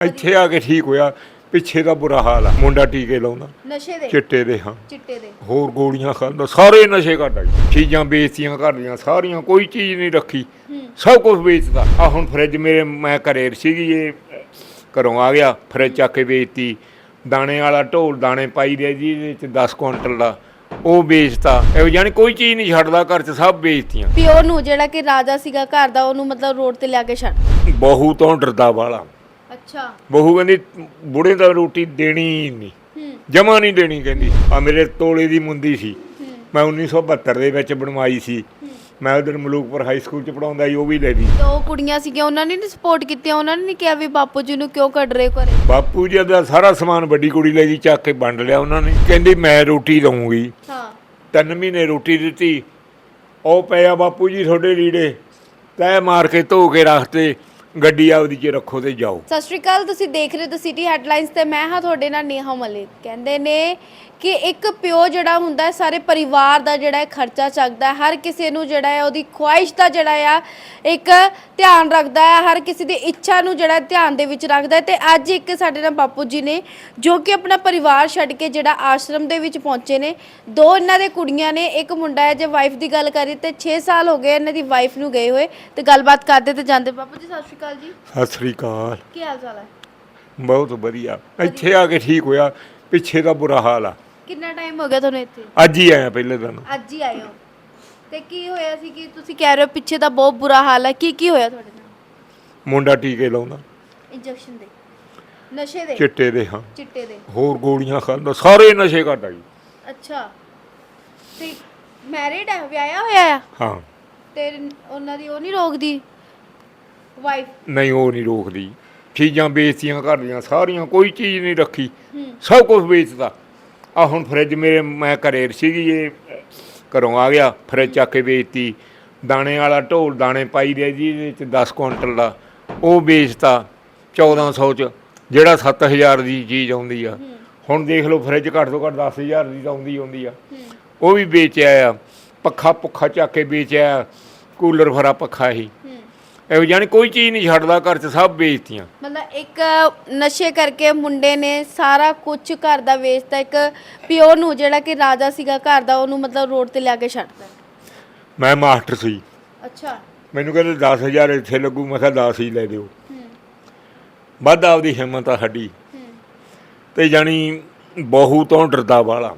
ਇੱਥੇ ਆ ਕੇ ਠੀਕ ਹੋਇਆ ਪਿੱਛੇ ਦਾ ਬੁਰਾ ਹਾਲ ਆ। ਮੁੰਡਾ ਟੀਕੇ ਲਾਉਂਦਾ ਨਸ਼ੇ ਦੇ? ਚਿੱਟੇ ਦੇ ਹਾਂ। ਚਿੱਟੇ ਦੇ। ਹੋਰ ਗੋਲੀਆਂ ਖਾਂਦਾ ਸਾਰੇ ਨਸ਼ੇ ਕਰਦਾ ਜੀ ਚੀਜ਼ਾਂ ਵੇਚਤੀਆਂ ਘਰ ਦੀਆਂ ਸਾਰੀਆਂ ਕੋਈ ਚੀਜ਼ ਨਹੀਂ ਰੱਖੀ। ਸਭ ਕੁਝ ਵੇਚਦਾ ਆ ਹੁਣ ਫਰਿੱਜ ਮੇਰੇ ਮੈਂ ਘਰੇ ਸੀਗੀ ਇਹ ਘਰੋਂ ਆ ਗਿਆ ਫਰਿੱਜ ਚੱਕ ਕੇ ਵੇਚਤੀ। ਦਾਣੇ ਵਾਲਾ ਢੋਲ ਦਾਣੇ ਪਾਈ ਰਿਹਾ ਜੀ ਇਹਦੇ ਵਿੱਚ 10 ਕੁਇੰਟਲ ਦਾ। ਉਹ ਵੇਚਤਾ। ਇਹ ਯਾਨੀ ਕੋਈ ਚੀਜ਼ ਨਹੀਂ ਛੱਡਦਾ ਘਰ 'ਚ ਸਭ ਵੇਚਤੀਆਂ। ਪਿਓ ਨੂੰ ਜਿਹੜਾ ਕਿ ਰਾਜਾ ਸੀਗਾ ਘਰ ਦਾ ਉਹਨੂੰ ਮਤਲਬ ਰੋਡ ਤੇ ਲਿਆ ਕੇ ਛੱਡ। ਬਹੂ ਤੋਂ ਡਰਦਾ ਵਾਲਾ। ਅੱਛਾ। ਬਹੂ ਕਹਿੰਦੀ ਬੁੜੇ ਦਾ ਰੋਟੀ ਦੇਣੀ ਹੀ ਨਹੀਂ। ਜਮਾ ਨਹੀਂ ਦੇਣੀ ਕਹਿੰਦੀ। ਆ ਮੇਰੇ ਤੋਲੇ ਦੀ ਮੁੰਦੀ ਸੀ। ਮੈਂ 1972 ਦੇ ਵਿੱਚ ਬਣਵਾਈ ਸੀ। ਮੈਂ ਉਧਰ ਮਲੂਕਪੁਰ ਹਾਈ ਸਕੂਲ ਚ ਪੜਾਉਂਦਾ ਸੀ ਉਹ ਵੀ ਲੈ ਲਈ। ਦੋ ਕੁੜੀਆਂ ਸੀਗੀਆਂ ਉਹਨਾਂ ਨੇ ਨਹੀਂ ਸਪੋਰਟ ਕੀਤੀ ਉਹਨਾਂ ਨੇ ਨਹੀਂ ਕਿਹਾ ਵੀ ਬਾਪੂ ਜੀ ਨੂੰ ਕਿਉਂ ਕੱਢ ਰਹੇ ਘਰੇ? ਬਾਪੂ ਜੀ ਦਾ ਸਾਰਾ ਸਮਾਨ ਵੱਡੀ ਕੁੜੀ ਲੈ ਗਈ ਚੱਕ ਕੇ ਵੰਡ ਲਿਆ ਉਹਨਾਂ ਨੇ। ਕਹਿੰਦੀ ਮੈਂ ਰੋਟੀ ਦਊਂਗੀ। ਹਾਂ। ਤਿੰਨ ਮਹੀਨੇ ਰੋਟੀ ਦਿੱਤੀ। ਉਹ ਪਿਆ ਬਾਪੂ ਜੀ ਤੁਹਾਡੇ ਲੀੜੇ ਤੈ ਮਾਰ ਕੇ ਧੋ ਕੇ ਰੱਖਤੇ। ਗੱਡੀ ਆਪਦੀ ਚ ਰੱਖੋ ਤੇ ਜਾਓ। ਸਤਿ ਸ਼੍ਰੀ ਅਕਾਲ, ਤੁਸੀਂ ਦੇਖ ਰਹੇ ਹੋ ਸਿਟੀ ਹੈਡਲਾਈਨਸ ਤੇ ਮੈਂ ਹਾਂ ਤੁਹਾਡੇ ਨਾਲ ਨੇਹਾ ਮਲਿਕ। ਕਹਿੰਦੇ ਨੇ ਕਿ ਇੱਕ ਪਿਓ ਜਿਹੜਾ ਹੁੰਦਾ ਹੈ, ਸਾਰੇ ਪਰਿਵਾਰ ਦਾ ਜਿਹੜਾ ਹੈ ਖਰਚਾ ਚੱਕਦਾ ਹੈ। ਹਰ ਕਿਸੇ ਨੂੰ ਜਿਹੜਾ ਹੈ, ਉਹਦੀ ਖੁਆਇਸ਼ ਦਾ ਜਿਹੜਾ ਆ, ਇੱਕ ਧਿਆਨ ਰੱਖਦਾ ਹੈ। ਹਰ ਕਿਸੇ ਦੀ ਇੱਛਾ ਨੂੰ ਜਿਹੜਾ ਧਿਆਨ ਦੇ ਵਿੱਚ ਰੱਖਦਾ ਹੈ। ਤੇ ਅੱਜ ਇੱਕ ਸਾਡੇ ਨਾਲ ਬਾਪੂ ਜੀ ਨੇ, ਜੋ ਕਿ ਆਪਣਾ ਪਰਿਵਾਰ ਛੱਡ ਕੇ ਜਿਹੜਾ ਆਸ਼ਰਮ ਦੇ ਵਿੱਚ ਪਹੁੰਚੇ ਨੇ, ਦੋ ਇਹਨਾਂ ਦੇ ਕੁੜੀਆਂ ਨੇ, ਇੱਕ ਮੁੰਡਾ ਹੈ ਜੇ ਵਾਈਫ ਦੀ ਗੱਲ ਕਰੀ ਤੇ 6 ਸਾਲ ਹੋ ਗਏ ਇਹਨਾਂ ਦੀ ਵਾਈਫ ਨੂੰ ਗਏ ਹੋਏ। ਤੇ ਗੱਲਬਾਤ ਕਰਦੇ ਤੇ ਜਾਂਦੇ। ਬਾਪੂ ਜੀ, ਸਤਿ ਸ਼੍ਰੀ ਅਕਾਲ ਜੀ। ਸਤਿ ਸ੍ਰੀ ਅਕਾਲ। ਕੀ ਹਾਲ ਚਾਲ ਹੈ? ਬਹੁਤ ਵਧੀਆ। ਇੱਥੇ ਆ ਕੇ ਠੀਕ ਹੋਇਆ ਪਿੱਛੇ ਦਾ ਬੁਰਾ ਹਾਲ ਆ। ਕਿੰਨਾ ਟਾਈਮ ਹੋ ਗਿਆ ਤੁਹਾਨੂੰ ਇੱਥੇ? ਅੱਜ ਹੀ ਆਇਆ ਪਹਿਲੇ ਦਿਨ। ਅੱਜ ਹੀ ਆਏ ਹੋ। ਤੇ ਕੀ ਹੋਇਆ ਸੀ ਕਿ ਤੁਸੀਂ ਕਹਿ ਰਹੇ ਹੋ ਪਿੱਛੇ ਦਾ ਬਹੁਤ ਬੁਰਾ ਹਾਲ ਹੈ? ਕੀ ਕੀ ਹੋਇਆ ਤੁਹਾਡੇ ਨਾਲ? ਮੁੰਡਾ ਟੀਕੇ ਲਾਉਂਦਾ। ਇੰਜੈਕਸ਼ਨ ਦੇ। ਨਸ਼ੇ ਦੇ? ਚਿੱਟੇ ਦੇ ਹਾਂ। ਚਿੱਟੇ ਦੇ। ਹੋਰ ਗੋਲੀਆਂ ਖਾਂਦਾ। ਸਾਰੇ ਨਸ਼ੇ ਕਰਦਾ ਜੀ। ਅੱਛਾ। ਤੇ ਮੈਰਿਡ ਹੈ? ਵਿਆਹਿਆ ਹੋਇਆ ਆ? ਹਾਂ। ਤੇ ਉਹਨਾਂ ਦੀ ਉਹ ਨਹੀਂ ਰੋਕਦੀ? ਵਾਈਫ ਨਹੀਂ, ਉਹ ਨਹੀਂ ਰੋਕਦੀ। ਚੀਜ਼ਾਂ ਵੇਚਤੀਆਂ ਘਰ ਦੀਆਂ ਸਾਰੀਆਂ ਕੋਈ ਚੀਜ਼ ਨਹੀਂ ਰੱਖੀ। ਸਭ ਕੁਝ ਵੇਚਦਾ ਆ ਹੁਣ ਫਰਿੱਜ ਮੇਰੇ, ਮੈਂ ਘਰੇ ਸੀਗੀ, ਇਹ ਘਰੋਂ ਆ ਗਿਆ ਫਰਿੱਜ ਚੱਕ ਕੇ ਵੇਚਤੀ। ਦਾਣੇ ਵਾਲਾ ਢੋਲ ਦਾਣੇ ਪਾਈ ਦੇ ਜੀ, ਇਹਦੇ ਵਿੱਚ 10 ਕੁਇੰਟਲ ਦਾ। ਉਹ ਵੇਚਤਾ 1400 ਚ, ਜਿਹੜਾ 7000 ਦੀ ਚੀਜ਼ ਆਉਂਦੀ ਆ। ਹੁਣ ਦੇਖ ਲਓ ਫਰਿੱਜ ਘੱਟ ਤੋਂ ਘੱਟ 10000 ਦੀ ਤਾਂ ਆਉਂਦੀ ਆਉਂਦੀ ਆ। ਉਹ ਵੀ ਵੇਚਿਆ ਆ। ਪੱਖਾ ਪੁੱਖਾ ਚੱਕ ਕੇ ਵੇਚਿਆ, ਕੂਲਰ ਫਰਾ ਪੱਖਾ ਹੀ। ਇਹੋ ਯਾਨੀ ਕੋਈ ਚੀਜ਼ ਨਹੀਂ ਛੱਡਦਾ ਘਰ 'ਚ ਸਭ ਵੇਚਤੀਆਂ। ਮਤਲਬ ਇੱਕ ਨਸ਼ੇ ਕਰਕੇ ਮੁੰਡੇ ਨੇ ਸਾਰਾ ਕੁਝ ਘਰ ਦਾ ਵੇਚਤਾ ਇੱਕ ਪਿਓ ਨੂੰ ਜਿਹੜਾ ਕਿ ਰਾਜਾ ਸੀਗਾ ਘਰ ਦਾ ਉਹਨੂੰ ਮਤਲਬ ਰੋਡ ਤੇ ਲਿਆ ਕੇ ਛੱਡਤਾ। ਮੈਂ ਮਾਸਟਰ ਸੀ। ਅੱਛਾ। ਮੈਨੂੰ ਕਹਿੰਦੇ 10000 ਇੱਥੇ ਲੱਗੂ ਮੈਂ ਕਿਹਾ 10 ਹੀ ਲੈ ਦਿਓ। ਹੂੰ ਵੱਧ ਆਪਦੀ ਹਿੰਮਤ ਆ ਸਾਡੀ। ਹੂੰ ਤੇ ਜਾਣੀ ਬਹੂ ਤੋਂ ਡਰਦਾ ਵਾਲਾ।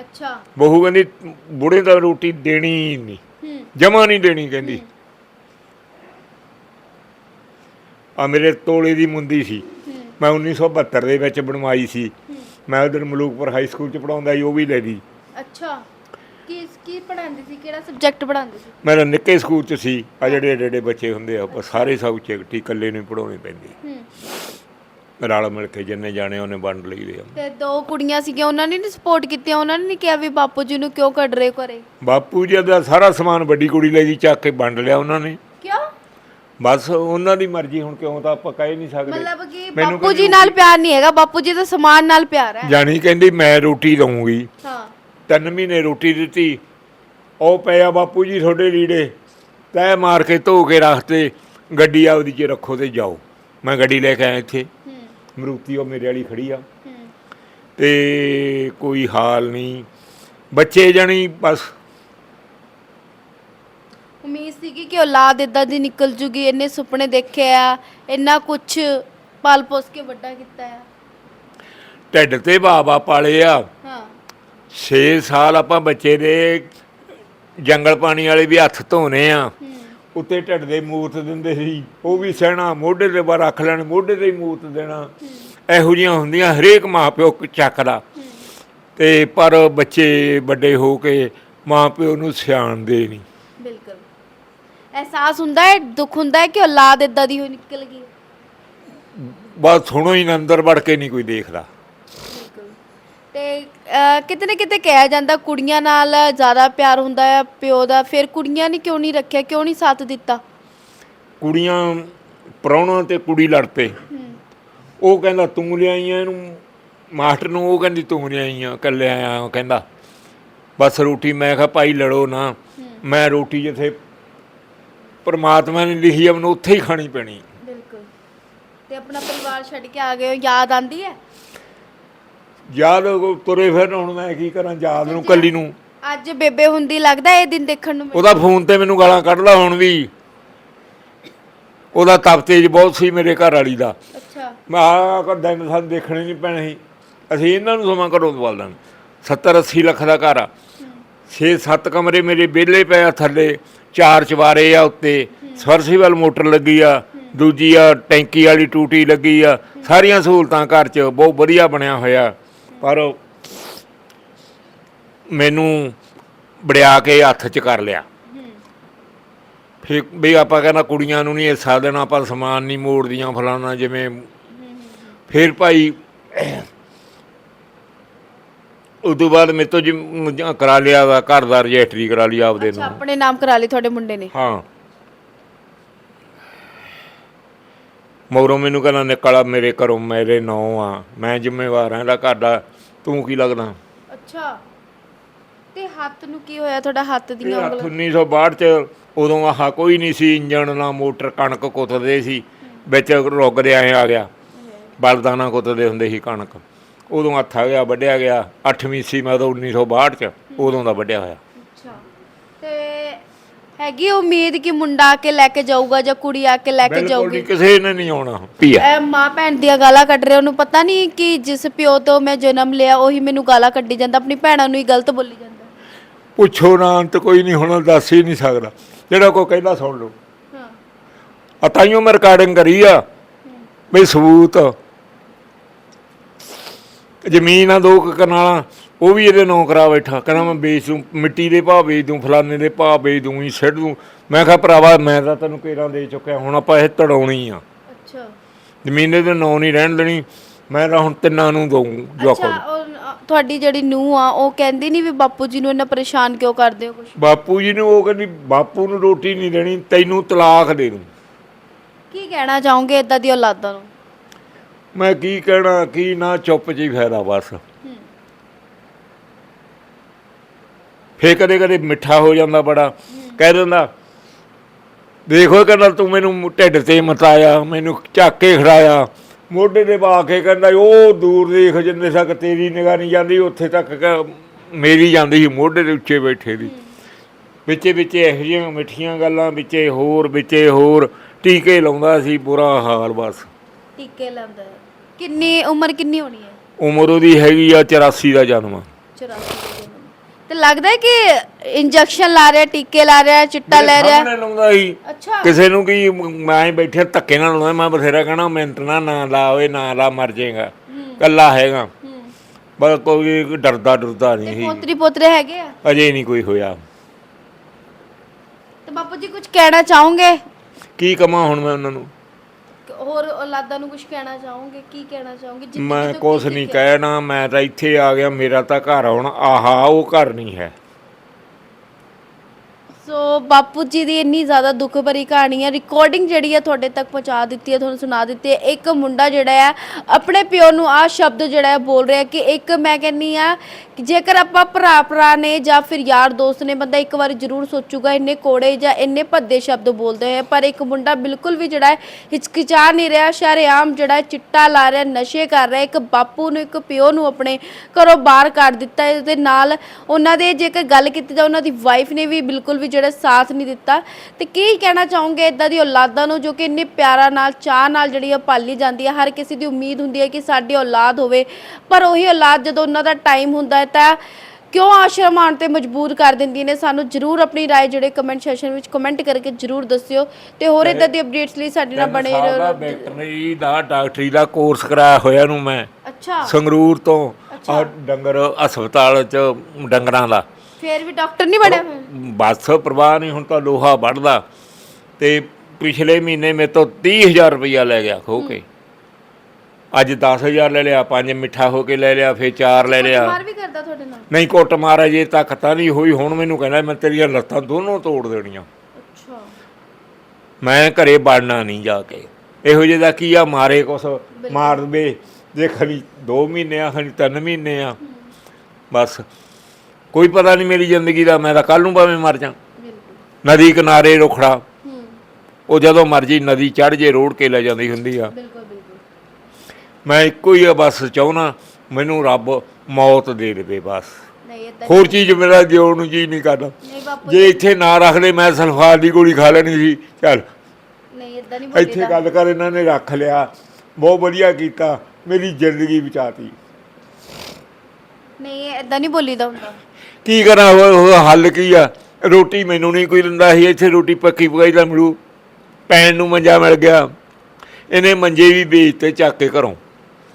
ਅੱਛਾ। ਬਹੂ ਕਹਿੰਦੀ ਬੁੜੇ ਦਾ ਰੋਟੀ ਦੇਣੀ ਨਹੀਂ ਜਮਾ ਨਹੀਂ ਦੇਣੀ ਕਹਿੰਦੀ। ਆ ਮੇਰੇ ਤੋਲੇ ਦੀ ਮੁੰਦੀ ਸੀ। ਮੈਂ 1972 ਦੇ ਵਿੱਚ ਬਣਵਾਈ ਸੀ। ਮੈਂ ਉਧਰ ਮਲੂਕਪੁਰ ਹਾਈ ਸਕੂਲ ਚ ਪੜਾਉਂਦਾ ਸੀ ਉਹ ਵੀ ਲੈ ਲਈ ਅੱਛਾ। ਕੀ ਕੀ ਪੜਾਉਂਦੇ ਸੀ? ਕਿਹੜਾ ਸਬਜੈਕਟ ਪੜਾਉਂਦੇ ਸੀ? ਮੇਰਾ ਨਿੱਕੇ ਸਕੂਲ ਚ ਸੀ। ਆ ਜਿਹੜੇ ਏਡੇ ਏਡੇ ਬੱਚੇ ਹੁੰਦੇ ਆ ਉਹ ਸਾਰੇ ਹੀ ਇਕੱਲੇ ਨੂੰ ਪੜਾਉਣੇ ਪੈਂਦੇ। ਰਲ ਮਿਲ ਕੇ ਜਿੰਨੇ ਜਾਣੇ ਉਹਨੇ ਵੰਡ ਲਈਦੇ ਆ। ਤੇ ਦੋ ਕੁੜੀਆਂ ਸੀਗੀਆਂ ਉਹਨਾਂ ਨੇ ਨਹੀਂ ਸਪੋਰਟ ਕੀਤੀ ਉਹਨਾਂ ਨੇ ਨਹੀਂ ਕਿਹਾ ਵੀ ਬਾਪੂ ਜੀ ਨੂੰ ਕਿਉਂ ਕੱਢ ਰਹੇ ਘਰੇ? ਬਾਪੂ ਜੀ ਦਾ ਸਾਰਾ ਸਮਾਨ ਵੱਡੀ ਕੁੜੀ ਲੈ ਗਈ ਚੱਕ ਕੇ ਵੰਡ ਲਿਆ ਉਹਨਾਂ ਨੇ। ਬਸ ਉਹਨਾਂ ਦੀ ਮਰਜ਼ੀ ਹੁਣ ਕਿਉਂ ਤਾਂ ਆਪਾਂ ਕਹਿ ਨਹੀਂ ਸਕਦੇ। ਮਤਲਬ ਕਿ ਮੈਨੂੰ ਬਾਪੂ ਜੀ ਨਾਲ ਪਿਆਰ ਨਹੀਂ ਹੈਗਾ ਬਾਪੂ ਜੀ ਦਾ ਸਮਾਨ ਨਾਲ ਪਿਆਰ ਹੈ। ਜਾਣੀ ਕਹਿੰਦੀ ਮੈਂ ਰੋਟੀ ਦਊਂਗੀ। ਹਾਂ। ਤਿੰਨ ਮਹੀਨੇ ਰੋਟੀ ਦਿੱਤੀ ਉਹ ਪਿਆ ਬਾਪੂ ਜੀ ਤੁਹਾਡੇ ਲੀੜੇ ਤੈ ਮਾਰ ਕੇ ਧੋ ਕੇ ਰੱਖਤੇ ਗੱਡੀ ਆਪਦੀ ਚ ਰੱਖੋ ਤੇ ਜਾਓ। ਮੈਂ ਗੱਡੀ ਲੈ ਕੇ ਆਇਆ ਇੱਥੇ। ਮਰੂਤੀ ਉਹ ਮੇਰੇ ਵਾਲੀ ਖੜੀ ਆ। ਤੇ ਕੋਈ ਹਾਲ ਨਹੀਂ। ਬੱਚੇ ਜਾਣੀ ਬਸ ਸੀਗੀ ਕਿ ਔਲਾਦ ਇਦਾਂ ਦੀ ਨਿਕਲ ਜੂਗੀ ਇੰਨੇ ਸੁਪਨੇ ਦੇਖੇ ਆ ਇੰਨਾ ਕੁਝ ਪਾਲ ਪੋਸ ਕੇ ਵੱਡਾ ਕੀਤਾ ਆ। ਢਿੱਡ ਤੇ ਬਾਬਾ ਪਾਲੇ ਆ। ਹਾਂ। 6 ਸਾਲ ਆਪਾਂ ਬੱਚੇ ਦੇ ਜੰਗਲ ਪਾਣੀ ਵਾਲੇ ਵੀ ਹੱਥ ਧੋਨੇ ਆ। ਉੱਤੇ ਢਿੱਡ ਦੇ ਮੂਤ ਦਿੰਦੇ ਸੀ ਉਹ ਵੀ ਸਹਿਣਾ ਮੋਢੇ ਤੇ ਬਾ ਰੱਖ ਲੈਣ ਮੋਢੇ ਤੇ ਹੀ ਮੂਤ ਦੇਣਾ। ਇਹੋ ਜੀਆਂ ਹੁੰਦੀਆਂ ਹਰੇਕ ਮਾਪਿਓ ਚੱਕਦਾ। ਤੇ ਪਰ ਬੱਚੇ ਵੱਡੇ ਹੋ ਕੇ ਮਾਪਿਓ ਨੂੰ ਸਿਆਣਦੇ ਨਹੀਂ। ਅਹਿਸਾਸ ਹੁੰਦਾ ਹੈ ਦੁੱਖ ਹੁੰਦਾ ਹੈ ਕਿ ਔਲਾਦ ਇਦਾਂ ਦੀ ਹੋਈ ਨਿਕਲ ਗਈ? ਬਸ ਸੁਣੋ ਹੀ ਅੰਦਰ ਵੜ ਕੇ ਨਹੀਂ ਕੋਈ ਦੇਖਦਾ। ਤੇ ਅਹ, ਕਿਤੇ ਨਾ ਕਿਤੇ ਕਿਹਾ ਜਾਂਦਾ ਕੁੜੀਆਂ ਨਾਲ ਜ਼ਿਆਦਾ ਪਿਆਰ ਹੁੰਦਾ ਹੈ ਪਿਓ ਦਾ। ਫਿਰ ਕੁੜੀਆਂ ਨੇ ਕਿਉਂ ਨਹੀਂ ਰੱਖਿਆ ਕਿਉਂ ਨਹੀਂ ਸਾਥ ਦਿੱਤਾ? ਕੁੜੀਆਂ ਪ੍ਰਾਹੁਣਾ ਤੇ ਕੁੜੀ ਲੜ ਪਏ। ਉਹ ਕਹਿੰਦਾ ਤੂੰ ਲਿਆਈਆਂ ਇਹਨੂੰ? ਮਾਸਟਰ ਨੂੰ ਉਹ ਕਹਿੰਦੀ ਤੂੰ ਲਿਆਈਆਂ ਕੱਲੇ ਆਇਆ ਉਹ ਕਹਿੰਦਾ। ਬਸ ਰੋਟੀ ਮੈਂ ਕਿਹਾ ਭਾਈ ਲੜੋ ਨਾ। ਮੈਂ ਰੋਟੀ ਜਿੱਥੇ ਪਰਮਾਤਮਾ ਨੇ ਲਿਖੀ ਆ ਮੈਨੂੰ ਉੱਥੇ ਹੀ ਖਾਣੀ ਪੈਣੀ। ਬਿਲਕੁਲ। ਤੇ ਆਪਣਾ ਪਰਿਵਾਰ ਛੱਡ ਕੇ ਆ ਗਏ ਹੋ ਯਾਦ ਆਂਦੀ ਹੈ? ਯਾਦ ਉਹ ਤੁਰੇ ਫਿਰ ਹੁਣ ਮੈਂ ਕੀ ਕਰਾਂ ਯਾਦ ਨੂੰ ਕੱਲੀ ਨੂੰ। ਅੱਜ ਬੇਬੇ ਹੁੰਦੀ ਲੱਗਦਾ ਇਹ ਦਿਨ ਦੇਖਣ ਨੂੰ ਮਿਲ- ਉਹਦਾ ਫੋਨ ਤੇ ਮੈਨੂੰ ਗਾਲਾਂ ਕੱਢਦਾ ਹੁਣ ਵੀ। ਉਹਦਾ ਤਪਤੇਜ ਬਹੁਤ ਸੀ ਮੇਰੇ ਘਰ ਵਾਲੀ ਦਾ। ਅੱਛਾ। ਮੈਂ ਆ ਕਰਦਾ ਮੈਂ ਸਾਨੂੰ ਦੇਖਣੇ ਨਹੀਂ ਪੈਣੇ ਸੀ। ਅਸੀਂ ਇਹਨਾਂ ਨੂੰ ਸਮਾਂ ਘਰੋਂ ਦਵਾਲ ਦਾਂ 70 80 ਲੱਖ ਦਾ ਘਰ ਆ। 6 7 ਕਮਰੇ ਮੇਰੇ ਵਿਹਲੇ ਪਏ ਆ ਥੱਲੇ। ਚਾਰ ਚਵਾਰੇ ਆ ਉੱਤੇ, ਸਬਰਸੀਬਲ ਮੋਟਰ ਲੱਗੀ ਆ, ਦੂਜੀ ਆ ਟੈਂਕੀ ਵਾਲੀ ਟੂਟੀ ਲੱਗੀ ਆ, ਸਾਰੀਆਂ ਸਹੂਲਤਾਂ ਘਰ 'ਚ ਬਹੁਤ ਵਧੀਆ ਬਣਿਆ ਹੋਇਆ। ਪਰ ਮੈਨੂੰ ਵੜਿਆ ਕੇ ਹੱਥ 'ਚ ਕਰ ਲਿਆ। ਫਿਰ ਵੀ ਆਪਾਂ ਕਹਿੰਦਾ ਕੁੜੀਆਂ ਨੂੰ ਨਹੀਂ ਹਿੱਸਾ ਦੇਣਾ ਆਪਾਂ ਸਮਾਨ ਨਹੀਂ ਮੋੜਦੀਆਂ ਫਲਾਣਾ ਜਿਵੇਂ। ਫਿਰ ਭਾਈ ਤੋਂ ਬਾਅਦ ਮੇਰੇ ਤੋਂ ਜੀ ਮ- ਕਰਾ ਲਿਆ ਵਾ ਘਰ ਦਾ ਰਜਿਸਟਰੀ ਕਰਾ ਲਈ ਆਪਦੇ ਅੱਛਾ ਨੂੰ। ਆਪਣੇ ਨਾਮ ਕਰਾ ਲਈ ਤੁਹਾਡੇ ਮੁੰਡੇ ਨੇ? ਹਾਂ। ਮਗਰੋਂ ਮੈਨੂੰ ਕਹਿੰਦਾ ਨਿਕਲ ਮੇਰੇ ਘਰੋਂ ਮੇਰੇ ਨਾਂ ਆ ਮੈਂ ਜ਼ਿੰਮੇਵਾਰ ਹਾਂ ਇਹਦਾ ਘਰ ਦਾ ਤੂੰ ਕੀ ਲੱਗਦਾ? ਅੱਛਾ। ਤੇ ਹੱਥ ਨੂੰ ਕੀ ਹੋਇਆ ਤੁਹਾਡਾ ਹੱਥ ਇਹ ਦੀਆਂ ਹੱਥ ਉਂਗਲਾਂ 1962 ਚ ਉਦੋਂ ਆਹ ਕੋਈ ਨਹੀਂ ਸੀ ਇੰਜਣ ਨਾ ਮੋਟਰ ਕਣਕ ਕੁੱਤਦੇ ਸੀ ਵਿੱਚ ਰੁੱਗਦੇ ਆਏ ਆ ਗਿਆ। ਬਲਦਾਨਾ ਕੁੱਤਦੇ ਹੁੰਦੇ ਸੀ ਕਣਕ। ਉਦੋਂ ਹੱਥ ਆ ਗਿਆ ਵੱਢਿਆ ਗਿਆ। 8ਵੀਂ ਸੀ ਮੈਂ ਉਦੋਂ 1962 ਚ ਉਦੋਂ ਦਾ ਵੱਢਿਆ ਹੋਇਆ। ਅੱਛਾ। ਤੇ ਹੈਗੀ ਉਮੀਦ ਕਿ ਮੁੰਡਾ ਆ ਕੇ ਲੈ ਕੇ ਜਾਊਗਾ ਜਾਂ ਕੁੜੀ ਆ ਕੇ ਲੈ ਕੇ ਬਿਲਕੁਲ ਜਾਊਗੀ? ਨਹੀਂ ਕਿਸੇ ਨੇ ਨਹੀਂ ਆਉਣਾ ਪੀਆ ਇਹ ਮਾਂ ਭੈਣ ਦੀਆਂ ਗਾਲਾਂ ਕੱਢ ਰਹੇ ਉਹਨੂੰ ਪਤਾ ਨਹੀਂ ਕਿ ਜਿਸ ਪਿਓ ਤੋਂ ਮੈਂ ਜਨਮ ਲਿਆ ਉਹੀ ਮੈਨੂੰ ਗਾਲਾਂ ਕੱਢੀ ਜਾਂਦਾ ਆਪਣੀ ਭੈਣਾਂ ਨੂੰ ਹੀ ਗਲਤ ਬੋਲੀ ਜਾਂਦਾ। ਪੁੱਛੋ ਨਾ ਅੰਤ ਕੋਈ ਨਹੀਂ ਹੁਣ ਦੱਸ ਹੀ ਨਹੀਂ ਸਕਦਾ। ਜਿਹੜਾ ਕੋਈ ਕਹਿੰਦਾ ਸੁਣ ਲਓ। ਹਾਂ। ਆ ਤਾਈਓ ਮੈਂ ਰਿਕਾਰਡਿੰਗ ਕਰੀ ਆ। ਬਈ ਸਬੂਤ ਜ਼ਮੀਨ ਆ ਦੋ ਕੁ ਕਨਾਲਾਂ ਉਹ ਵੀ ਇਹਦੇ ਨਾਂ ਕਰਾ ਬੈਠਾ। ਕਹਿੰਦਾ ਮੈਂ ਵੇਚ ਦੂੰ ਮਿੱਟੀ ਦੇ ਭਾਅ ਵੇਚ ਦੂੰ ਫਲਾਣੇ ਦੇ ਭਾਅ ਵੇਚ ਦੂੰ ਹੀ ਛੱਡ ਦੂੰ। ਮੈਂ ਕਿਹਾ ਭਰਾਵਾ ਮੈਂ ਤਾਂ ਤੈਨੂੰ ਕੇਰਾਂ ਦੇ ਚੁੱਕਿਆ ਹੁਣ ਆਪਾਂ ਇਹ ਤੜਾਉਣੀ ਆ। ਅੱਛਾ। ਜ਼ਮੀਨ ਦੇ ਨਾਂ ਨਹੀਂ ਰਹਿਣ ਦੇਣੀ ਮੈਂ ਤਾਂ ਹੁਣ ਤਿੰਨਾਂ ਨੂੰ ਦਊਂ ਜੋ ਅੱਛਾ ਉਹ ਅ, ਤੁਹਾਡੀ ਜਿਹੜੀ ਨੂੰਹ ਆ ਉਹ ਕਹਿੰਦੀ ਨਹੀਂ ਵੀ ਬਾਪੂ ਜੀ ਨੂੰ ਇੰਨਾ ਪਰੇਸ਼ਾਨ ਕਿਉਂ ਕਰਦੇ ਹੋ ਕੁਛ? ਬਾਪੂ ਜੀ ਨੂੰ ਉਹ ਕਹਿੰਦੀ ਬਾਪੂ ਨੂੰ ਰੋਟੀ ਨਹੀਂ ਦੇਣੀ ਤੈਨੂੰ ਤਲਾਕ ਦੇ ਦੂੰ। ਕੀ ਕਹਿਣਾ ਚਾਹੋਗੇ ਇਦਾਂ ਦੀ ਔਲਾਦਾਂ ਨੂੰ? ਮੈਂ ਕੀ ਕਹਿਣਾ, ਕੀ ਨਾ, ਚੁੱਪ ਜੀ ਫਾਇਦਾ ਬਸ। ਫੇਰ ਕਦੇ ਕਦੇ ਮਿੱਠਾ ਹੋ ਜਾਂਦਾ ਬੜਾ। ਕਹਿ ਦਿੰਦਾ, ਦੇਖੋ ਕਹਿੰਦਾ ਤੂੰ ਮੈਨੂੰ ਢਿੱਡ ਤੇ ਮਤਾਇਆ, ਮੈਨੂੰ ਝੱਕ ਕੇ ਖੜਾਇਆ। ਮੋਢੇ ਤੇ ਪਾ ਕੇ ਕਹਿੰਦਾ, ਉਹ ਦੂਰ ਦੇਖ ਜਿੰਨੇ ਤੱਕ ਤੇਰੀ ਨਿਗਾਹ ਨਹੀਂ ਜਾਂਦੀ, ਉੱਥੇ ਤੱਕ ਮੇਰੀ ਜਾਂਦੀ ਸੀ, ਮੋਢੇ ਦੇ ਉੱਚੇ ਬੈਠੇ ਦੀ। ਵਿੱਚੇ ਵਿੱਚੇ ਇਹੋ ਜਿਹੀਆਂ ਮਿੱਠੀਆਂ ਗੱਲਾਂ, ਵਿੱਚੇ ਹੋਰ ਵਿੱਚੇ ਹੋਰ, ਟੀਕੇ ਲਾਉਂਦਾ ਸੀ, ਬੁਰਾ ਹਾਲ ਬਸ। ਟੀਕੇ ਲਾਉਂਦਾ। ਕਿੰਨੀ ਉਮਰ ਕਿੰਨੀ ਹੋਣੀ ਹੈ? ਉਮਰ ਉਹਦੀ ਹੈਗੀ ਆ 84 ਦਾ ਜਨਮ। 84 ਦੇ ਜਨਮ। ਤੇ ਲੱਗਦਾ ਹੈ ਕਿ ਇੰਜੈਕਸ਼ਨ ਲਾ ਰਿਹਾ ਟੀਕੇ ਲਾ ਰਿਹਾ ਚਿੱਟਾ ਲੈ ਰਿਹਾ? ਸਾਹਮਣੇ ਲਾਉਂਦਾ ਸੀ। ਅੱਛਾ। ਕਿਸੇ ਨੂੰ ਕੀ ਮੈਂ ਹੀ ਬੈਠੇ ਧੱਕੇ ਨਾਲ ਲਾਉਂਦਾ ਮੈਂ ਬਥੇਰਾ ਕਹਿਣਾ ਮਿੰਟ ਨਾ ਨਾ ਲਾ ਓਏ ਨਾ ਲਾ ਮਰ ਜਾਏਗਾ। ਕੱਲਾ ਹੈਗਾ। ਹੂੰ। ਬਸ ਕੋਈ ਡਰਦਾ ਡਰਦਾ ਨਹੀਂ ਸੀ। ਪੋਤਰੀ ਪੋਤਰੇ ਹੈਗੇ ਆ? ਅਜੇ ਨਹੀਂ ਕੋਈ ਹੋਇਆ। ਤੇ ਬਾਪੂ ਜੀ ਕੁਝ ਕਹਿਣਾ ਚਾਹੋਗੇ? ਕੀ ਕਮਾਂ ਹੁਣ ਮੈਂ ਉਹਨਾਂ ਨੂੰ? ਹੋਰ ਔਲਾਦਾਂ ਨੂੰ ਕੁਝ ਕਹਿਣਾ ਚਾਹੋਗੇ? ਕੀ ਕਹਿਣਾ ਚਾਹੋਗੇ? ਜ਼ਿੰਦਗੀ ਮੈਂ ਤੋਂ ਕੁਛ ਕੀ ਨਹੀਂ? ਕਹਿਣਾ ਮੈਂ ਤਾਂ ਇੱਥੇ ਆ ਗਿਆ ਮੇਰਾ ਤਾਂ ਘਰ ਹੁਣ ਆਹਾ ਉਹ ਘਰ ਨਹੀਂ ਹੈ। ਸੋ ਬਾਪੂ ਜੀ ਦੀ ਇੰਨੀ ਜ਼ਿਆਦਾ ਦੁੱਖ ਭਰੀ ਕਹਾਣੀ ਹੈ। ਰਿਕਾਰਡਿੰਗ ਜਿਹੜੀ ਹੈ ਤੁਹਾਡੇ ਤੱਕ ਪਹੁੰਚਾ ਦਿੱਤੀ ਹੈ, ਤੁਹਾਨੂੰ ਸੁਣਾ ਦਿੱਤੀ ਹੈ। ਇੱਕ ਮੁੰਡਾ ਜਿਹੜਾ ਹੈ, ਆਪਣੇ ਪਿਓ ਨੂੰ ਆ ਸ਼ਬਦ ਜਿਹੜਾ ਹੈ ਬੋਲ ਰਿਹਾ ਕਿ ਇੱਕ ਮੈਂ ਕਹਿੰਨੀ ਆ ਕਿ ਜੇਕਰ ਆਪਾਂ ਭਰਾ ਭਰਾ ਨੇ ਜਾਂ ਫਿਰ ਯਾਰ ਦੋਸਤ ਨੇ, ਬੰਦਾ ਇੱਕ ਵਾਰ ਜ਼ਰੂਰ ਸੋਚੂਗਾ ਇੰਨੇ ਕੋੜੇ ਜਾਂ ਇੰਨੇ ਭੱਦੇ ਸ਼ਬਦ ਬੋਲਦੇ ਹੋਏ, ਪਰ ਇੱਕ ਮੁੰਡਾ ਬਿਲਕੁਲ ਵੀ ਜਿਹੜਾ ਹੈ ਹਿਚਕਿਚਾ ਨਹੀਂ ਰਿਹਾ, ਸ਼ਰੇਆਮ ਜਿਹੜਾ ਹੈ ਚਿੱਟਾ ਲਾ ਰਿਹਾ, ਨਸ਼ੇ ਕਰ ਰਿਹਾ ਇੱਕ ਬਾਪੂ ਨੂੰ, ਇੱਕ ਪਿਓ ਨੂੰ ਆਪਣੇ ਘਰੋਂ ਬਾਹਰ ਕੱਢ ਦਿੱਤਾ ਹੈ। ਤੇ ਨਾਲ ਉਹਨਾਂ ਦੇ ਜੇਕਰ ਗੱਲ ਕੀਤੀ ਤਾਂ ਉਹਨਾਂ ਦੀ ਵਾਈਫ ਨੇ ਵੀ ਬਿਲਕੁਲ ਵੀ ਜਿਹੜਾ ਸਾਥ ਨਹੀਂ ਦਿੱਤਾ ਤੇ ਕੀ ਕਹਿਣਾ ਚਾਹੋਗੇ ਇਦਾਂ ਦੀ ਔਲਾਦਾਂ ਨੂੰ ਜੋ ਕਿ ਇੰਨੇ ਪਿਆਰਾਂ ਨਾਲ ਚਾਹ ਨਾਲ ਜਿਹੜੀ ਆ ਪਾਲੀ ਜਾਂਦੀ ਹੈ ਹਰ ਕਿਸੇ ਦੀ ਉਮੀਦ ਹੁੰਦੀ ਹੈ ਕਿ ਸਾਡੀ ਔਲਾਦ ਹੋਵੇ ਪਰ ਉਹੀ ਔਲਾਦ ਜਦੋਂ ਉਹਨਾਂ ਦਾ ਟਾਈਮ ਹੁੰਦਾ ਹੈ ਤਾਂ ਕਿਉਂ ਆਸ਼ਰਮ ਆਉਣ ਤੇ ਮਜਬੂਰ ਕਰ ਦਿੰਦੀਆਂ ਨੇ ਸਾਨੂੰ ਜਰੂਰ ਆਪਣੀ رائے ਜਿਹੜੇ ਕਮੈਂਟ ਸੈਸ਼ਨ ਵਿੱਚ ਕਮੈਂਟ ਕਰਕੇ ਜਰੂਰ ਦੱਸਿਓ ਤੇ ਹੋਰ ਇਦਾਂ ਦੀ ਅਪਡੇਟਸ ਲਈ ਸਾਡੇ ਨਾਲ ਬਣੇ ਸਾਲ ਦਾ ਰਹੋ ਵੈਟਰਨਰੀ ਦਾ ਡਾਕਟਰੀ ਦਾ ਕੋਰਸ ਕਰਾਇਆ ਹੋਇਆ ਨੂੰ ਮੈਂ ਅੱਛਾ ਸੰਗਰੂਰ ਤੋਂ ਆ ਡੰਗਰ ਹਸਪਤਾਲ ਚ ਡੰਗਰਾਂ ਦਾ ਫੇਰ ਵੀ ਡਾਕਟਰ ਨਹੀਂ ਬਣਿਆ? ਬਸ ਪ੍ਰਵਾਹ ਨਹੀਂ ਹੁਣ ਤਾਂ ਲੋਹਾ ਵੱਢਦਾ। ਤੇ ਪਿਛਲੇ ਮਹੀਨੇ ਮੇਰੇ ਤੋਂ 30000 ਰੁਪਇਆ ਲੈ ਗਿਆ ਖੋ ਕੇ। ਅੱਜ 10000 ਲੈ ਲਿਆ ਪੰਜ ਮਿੱਠਾ ਹੋ ਕੇ ਲੈ ਲਿਆ ਫੇਰ ਚਾਰ ਲੈ ਲਿਆ। ਮਾਰ ਵੀ ਕਰਦਾ ਤੁਹਾਡੇ ਨਾਲ? ਨਹੀਂ ਕੁੱਟ ਮਾਰ ਅਜੇ ਤੱਕ ਤਾਂ ਨਹੀਂ ਹੋਈ। ਹੁਣ ਮੈਨੂੰ ਕਹਿੰਦਾ ਮੈਂ ਤੇਰੀਆਂ ਲੱਤਾਂ ਦੋਨੋਂ ਤੋੜ ਦੇਣੀਆਂ। ਅੱਛਾ। ਮੈਂ ਘਰੇ ਵੜਨਾ ਨਹੀਂ ਜਾ ਕੇ। ਇਹੋ ਜਿਹੇ ਦਾ ਕੀ ਆ ਮਾਰੇ ਕੁਛ ਮਾਰ ਦਵੇ ਜੇ ਖਣੀ 2 ਮਹੀਨੇ ਆ ਖਣੀ 3 ਮਹੀਨੇ ਆ। ਬਸ। ਕੋਈ ਪਤਾ ਨਹੀਂ ਮੇਰੀ ਜ਼ਿੰਦਗੀ ਦਾ ਮੈਂ ਤਾਂ ਕੱਲ ਨੂੰ ਭਾਵੇਂ ਮਰ ਜਾ ਨਦੀ ਕਿਨਾਰੇ ਰੁਖੜਾ। ਉਹ ਜਦੋਂ ਮਰਜ਼ੀ ਨਦੀ ਚੜ ਜੇ ਰੋੜ ਕੇ ਲੈ ਜਾਂਦੀ ਹੁੰਦੀ ਆ। ਬਿਲਕੁਲ ਬਿਲਕੁਲ। ਮੈਂ ਇੱਕੋ ਹੀ ਆ ਬਸ ਚਾਹੁੰਦਾ ਮੈਨੂੰ ਰੱਬ ਮੌਤ ਦੇ ਦੇਵੇ ਬਸ। ਹੋਰ ਚੀਜ਼ ਮੇਰਾ ਜਿਉਣ ਨੂੰ ਜੀ ਨਹੀਂ ਕਰਦਾ। ਜੇ ਇੱਥੇ ਨਾ ਰੱਖਦੇ ਮੈਂ ਸਲਫਾਰ ਦੀ ਗੋਲੀ ਖਾ ਲੈਣੀ ਸੀ। ਚੱਲ। ਨਹੀਂ ਇਦਾਂ ਨਹੀਂ ਇੱਥੇ ਗੱਲ ਕਰ ਇਹਨਾਂ ਨੇ ਰੱਖ ਲਿਆ। ਬਹੁਤ ਵਧੀਆ ਕੀਤਾ। ਮੇਰੀ ਜ਼ਿੰਦਗੀ ਬਚਾਤੀ। ਨਹੀਂ ਇਦਾਂ ਨਹੀਂ ਬੋਲੀਦਾ ਹੁੰਦਾ। ਕੀ ਕਰਾਂ ਹੋਰ ਹੱਲ ਕੀ ਆ? ਰੋਟੀ ਮੈਨੂੰ ਨਹੀਂ ਕੋਈ ਦਿੰਦਾ ਸੀ ਇੱਥੇ ਰੋਟੀ ਪੱਕੀ ਪਕਾਈ ਦਾ ਮਿਲੂ ਪੈਣ ਨੂੰ ਮੰਜਾ ਮਿਲ ਗਿਆ। ਇਹਨੇ ਮੰਜੇ ਵੀ ਵੇਚਤੇ ਚੱਕ ਕੇ ਘਰੋਂ।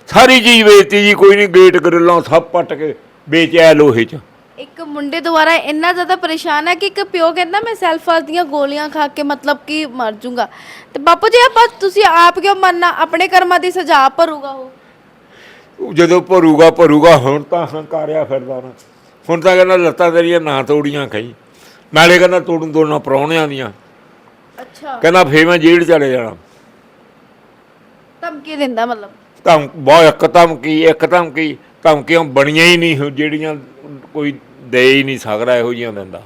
ਸਾਰੀ ਚੀਜ਼ ਵੇਚਤੀ ਜੀ ਕੋਈ ਨਹੀਂ ਗੇਟ ਗਰਿੱਲਾਂ ਸਭ ਪੱਟ ਕੇ ਵੇਚਿਆ ਲੋਹੇ 'ਚ। ਇੱਕ ਮੁੰਡੇ ਦੁਆਰਾ ਇੰਨਾ ਜ਼ਿਆਦਾ ਪਰੇਸ਼ਾਨ ਹੈ ਕਿ ਇੱਕ ਪਿਓ ਕਹਿੰਦਾ ਮੈਂ ਸੈਲਫਾਸ ਦੀਆਂ ਗੋਲੀਆਂ ਖਾ ਕੇ ਮਤਲਬ ਕਿ ਮਰ ਜਾਊਂਗਾ ਤੇ ਬਾਪੂ ਜੀ ਆਪਾਂ ਤੁਸੀਂ ਆਪ ਕਿਉਂ ਮੰਨਣਾ? ਆਪਣੇ ਕਰਮਾਂ ਦੀ ਸਜ਼ਾ ਭਰੂਗਾ ਉਹ। ਜਦੋਂ ਭਰੂਗਾ ਭਰੂਗਾ ਹੁਣ ਤਾਂ ਹੰਕਾਰਿਆ ਫਿਰਦਾ ਨਾ। ਹੁਣ ਤਾਂ ਕਹਿੰਦਾ ਲੱਤਾਂ ਤੇਰੀਆਂ ਨਾ ਤੋੜੀਆਂ ਖਾਈ ਨਾਲੇ ਕਹਿੰਦਾ ਤੋੜਨ ਦੋਨਾਂ ਪ੍ਰਾਹੁਣਿਆਂ ਦੀਆਂ। ਅੱਛਾ। ਕਹਿੰਦਾ ਫੇਰ ਮੈਂ ਜੇਲ੍ਹ ਚਲੇ ਜਾਣਾ। ਧਮਕੀ ਦਿੰਦਾ ਮਤਲਬ। ਧਮ ਬਹੁਤ ਇੱਕ ਧਮਕੀ ਇੱਕ ਧਮਕੀ। ਧਮਕੀਆਂ ਬਣੀਆਂ ਹੀ ਨਹੀਂ ਜਿਹੜੀਆਂ ਕੋਈ ਦੇ ਹੀ ਨਹੀਂ ਸਕਦਾ ਇਹੋ ਜਿਹੀਆਂ ਦਿੰਦਾ।